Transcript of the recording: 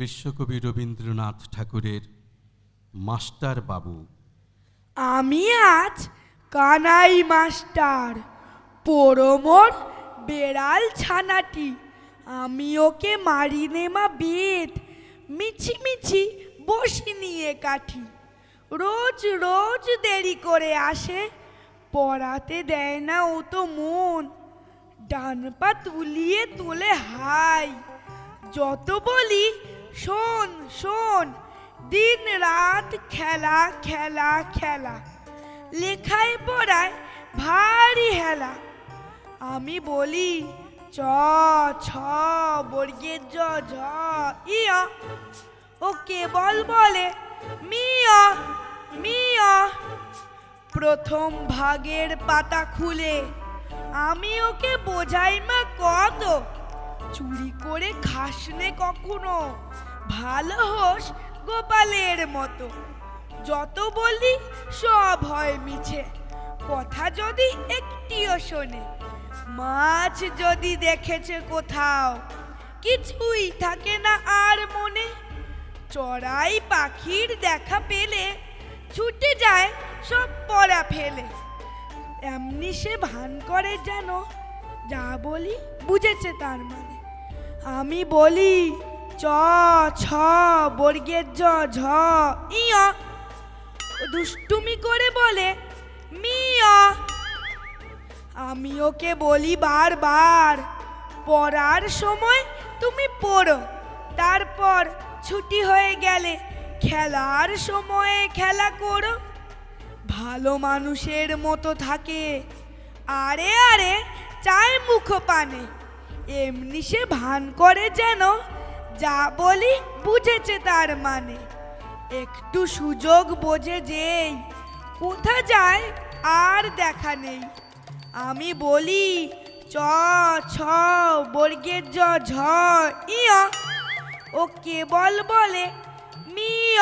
বিশ্বকবি রবীন্দ্রনাথ ঠাকুরের মাস্টার বাবু। আমি আজ কানাই মাস্টার পরমর বেড়াল ছানাটি। আমি ওকে মারি নেমা বেদ মিছি মিছি বসি নিয়ে কাঠি। রোজ রোজ দেরি করে আসে, পড়াতে দেয় না ও তো মন। ডান পা তুলিয়ে তোলে হাই, যত বলি শোন শোন দিন রাত খেলা খেলা খেলা। লেখায় পড়ায় ভারী হেলা। আমি বলি, চ, ছ বর্গের জ, ঝ ইয় ও কেবল বলে মিয় মিয় প্রথম ভাগের পাতা খুলে। আমি ওকে বোঝাই মা কত। চুরি করে খাসনে কখনো? ভালো হোস গোপালের মতো। যত বলি সব হয় মিছে। কথা যদি একটিও শোনে, মাছ যদি দেখেছে কোথাও, কিছুই থাকে না আর মনে। চড়াই পাখির দেখা পেলে ছুটে যায় সব পড়া ফেলে। এমনি সে ভান করে যেন, যা বলি বুঝেছে তার মানে। আমি বলি, চ, ছ, বর্গের জ, ঝ, ইয়। দুষ্টুমি করে বলে, মিয়। আমি ওকে বলি বারবার, পড়ার সময় তুমি পড়ো, তারপর ছুটি হয়ে গেলে খেলার সময়ে খেলা করো। ভালো মানুষের মতো থাকে, আরে আরে, চায় মুখ পানে এমনি সে ভান করে যেন, যা বলি বুঝেছে তার মানে। একটু সুযোগ বোঝে যেই, কোথা যায় আর দেখা নেই। আমি বলি, চ, ছ, বর্গের জ, ঝ, ইয়। ও কেবল বলে, মিয়